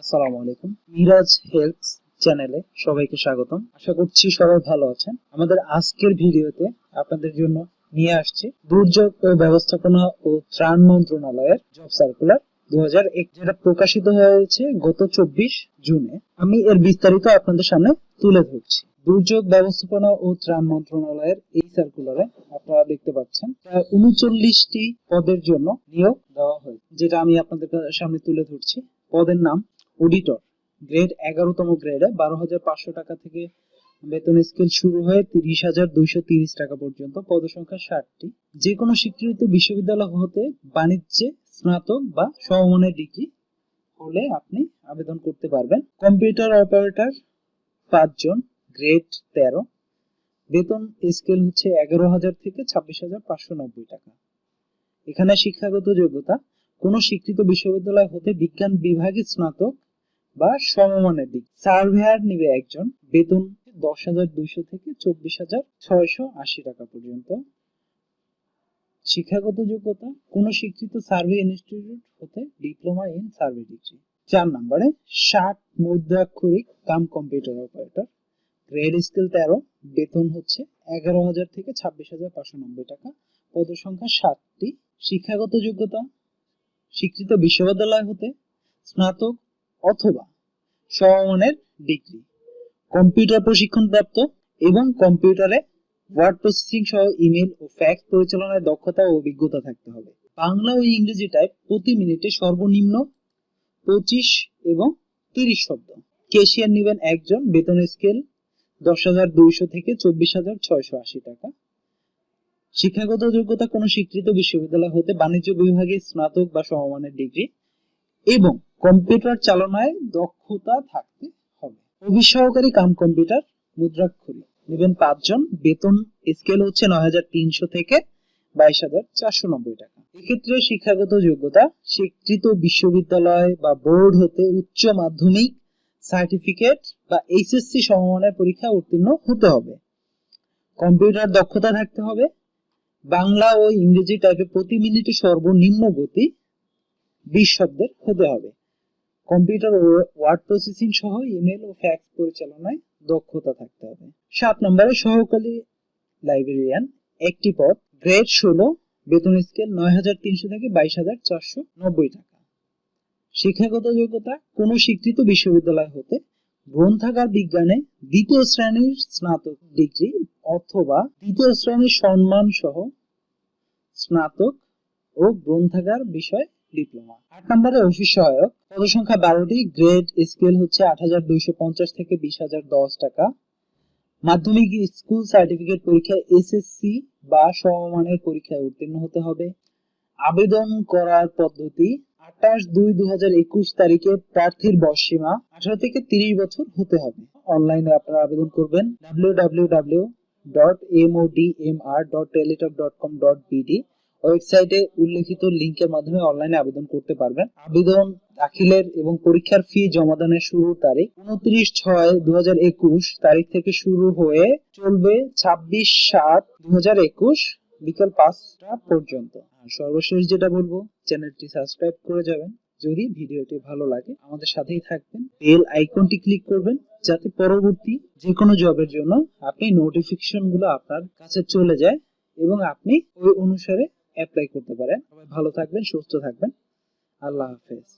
আসসালামু আলাইকুম। মিরাজ হেলথ চ্যানেলে সবাইকে স্বাগতম। আশা করছি সবাই ভালো আছেন। আমাদের আজকের ভিডিওতে আপনাদের জন্য নিয়ে আসছি দুর্যোগ ও ব্যবস্থাপনা ও ত্রাণ মন্ত্রণালয়ের জব সার্কুলার দু যেটা প্রকাশিত হয়েছে গত চব্বিশ জুনে। আমি এর বিস্তারিত আপনাদের সামনে তুলে ধরছি। দুর্যোগ ব্যবস্থাপনা ও ত্রাণ মন্ত্রণালয়ের এই সার্কুলারে আপনারা দেখতে পাচ্ছেন, প্রায় উনচল্লিশটি পদের জন্য নিয়োগ দেওয়া হয়েছে, যেটা আমি আপনাদের সামনে তুলে ধরছি। পদের নাম অডিটর গ্রেড এগারোতম গ্রেডে বারো হাজার পাঁচশো টাকা থেকে বেতন স্কেল শুরু হয়ে তিরিশ হাজার দুইশো তিরিশ টাকা পর্যন্ত, পদসংখ্যা ষাটটি। যে কোনো স্বীকৃত বিশ্ববিদ্যালয় হতে বাণিজ্যে স্নাতক বা সমমানের ডিগ্রি হলে আপনি আবেদন করতে পারবেন। কম্পিউটার অপারেটর পাঁচজন গ্রেড তেরো। বেতন স্কেল হচ্ছে এগারো হাজার থেকে ছাব্বিশ হাজার পাঁচশো নব্বই টাকা। এখানে শিক্ষাগত যোগ্যতা, কোনো স্বীকৃত বিশ্ববিদ্যালয় হতে বিজ্ঞান বিভাগে স্নাতক বা সমমানের দিক। সার্ভেয়ার নিবে একজন বেতন দশ হাজার দুইশো থেকে চব্বিশ হাজার ছয়শো আশি টাকা পর্যন্ত। শিক্ষাগত যোগ্যতা, কোনো স্বীকৃত সার্ভে ইনস্টিটিউট হতে ডিপ্লোমা ইন সার্ভে ডিগ্রি। চার নম্বরে, ষাট মুদ্রাক্ষরিক cum computer operator. Grade scale তেরো, বেতন হচ্ছে এগারো হাজার থেকে ছাব্বিশ হাজার পাঁচশো নব্বই টাকা। পদ সংখ্যা ষাটটি। শিক্ষাগত যোগ্যতা, স্বীকৃত বিশ্ববিদ্যালয় হতে স্নাতক অথবা সমমানের ডিগ্রি। কম্পিউটার প্রশিক্ষণ প্রাপ্ত এবং কম্পিউটারে ওয়ার্ড প্রসেসিং সহ ইমেল ও ফ্যাক্স পরিচালনায় দক্ষতা ও অভিজ্ঞতা থাকতে হবে। বাংলা ও ইংরেজি টাইপ প্রতি মিনিটে সর্বনিম্ন পঁচিশ এবং তিরিশ শব্দ। কেশিয়ার নেবেন একজন, বেতন স্কেল দশ হাজার দুইশো থেকে চব্বিশ হাজার ছয়শো আশি টাকা। শিক্ষাগত যোগ্যতা কোনো স্বীকৃত বিশ্ববিদ্যালয় হতে বাণিজ্য বিভাগে স্নাতক বা সমমানের ডিগ্রি। এবং কম্পিউটার চালনায় দক্ষতা থাকতে হবে। অফিস সহকারী কাম কম্পিউটার, মুদ্রাক্ষরী। নেবেন পাঁচজন, বেতন স্কেল হচ্ছে নয় হাজার তিনশো থেকে বাইশ হাজার চারশো নব্বই টাকা। এক্ষেত্রে শিক্ষাগত যোগ্যতা, স্বীকৃত বিশ্ববিদ্যালয় বা বোর্ড হতে উচ্চ মাধ্যমিক সার্টিফিকেট বা এইচএসসি সমমানের পরীক্ষা উত্তীর্ণ হতে হবে। কম্পিউটার দক্ষতা থাকতে হবে। বাংলা ও ইংরেজি টাইপে প্রতি মিনিটে সর্বনিম্ন গতি বিশ শব্দের হতে হবে। কম্পিউটার ও ওয়ার্ড প্রসেসিং সহ ইমেল ও ফ্যাক্স পরিচালনায় দক্ষতা থাকতে হবে। সাত নম্বরে সহকারী লাইব্রেরিয়ান, একটি পদ, গ্রেড ষোলো, বেতন স্কেল নয় হাজার তিনশো থেকে বাইশ হাজার চারশো নব্বই টাকা। শিক্ষাগত যোগ্যতা, কোন স্বীকৃত বিশ্ববিদ্যালয় হতে গ্রন্থাগার বিজ্ঞানে দ্বিতীয় শ্রেণির স্নাতক ডিগ্রি অথবা দ্বিতীয় শ্রেণির সম্মান সহ স্নাতক ও গ্রন্থাগার বিষয় ডিপ্লোমা আট নম্বরে অফিস সহায়ক পদসংখ্যা বারোটি গ্রেড স্কেল হচ্ছে আট হাজার দুইশো পঞ্চাশ থেকে বিশ হাজার দশ টাকা। মাধ্যমিক স্কুল সার্টিফিকেট পরীক্ষায় এসএসসি বা সমমানের পরীক্ষায় উত্তীর্ণ হতে হবে। আবেদন করার পদ্ধতি, আঠাশ দুই দু হাজার একুশ তারিখে প্রার্থীর বয়সসীমা, আঠারো থেকে তিরিশ বছর হতে হবে। অনলাইনে আপনারা আবেদন করবেন W W W dot MODMR dot Teletalk dot com dot BD ওয়েবসাইটে উল্লেখিত লিংকের মাধ্যমে অনলাইনে আবেদন করতে পারবেন। আবেদন দাখিলের এবং পরীক্ষার ফি জমাদানের শুরুর তারিখ উনত্রিশ ছয় দু তারিখ থেকে শুরু হয়ে চলবে ছাব্বিশ সাত দু বিকাল পাঁচটা পর্যন্ত। সর্বশেষ যেটা বলব, চ্যানেলটি সাবস্ক্রাইব করে যাবেন। যদি ভিডিওটি ভালো লাগে, আমাদের সাথেই থাকবেন। বেল আইকনটি ক্লিক করবেন, যাতে পরবর্তী যে কোনো জবের জন্য আপনি নোটিফিকেশনগুলো আপনার কাছে চলে যায় এবং আপনি ওই অনুসারে অ্যাপ্লাই করতে পারেন। ভালো থাকবেন সুস্থ থাকবেন। আল্লাহ হাফেজ।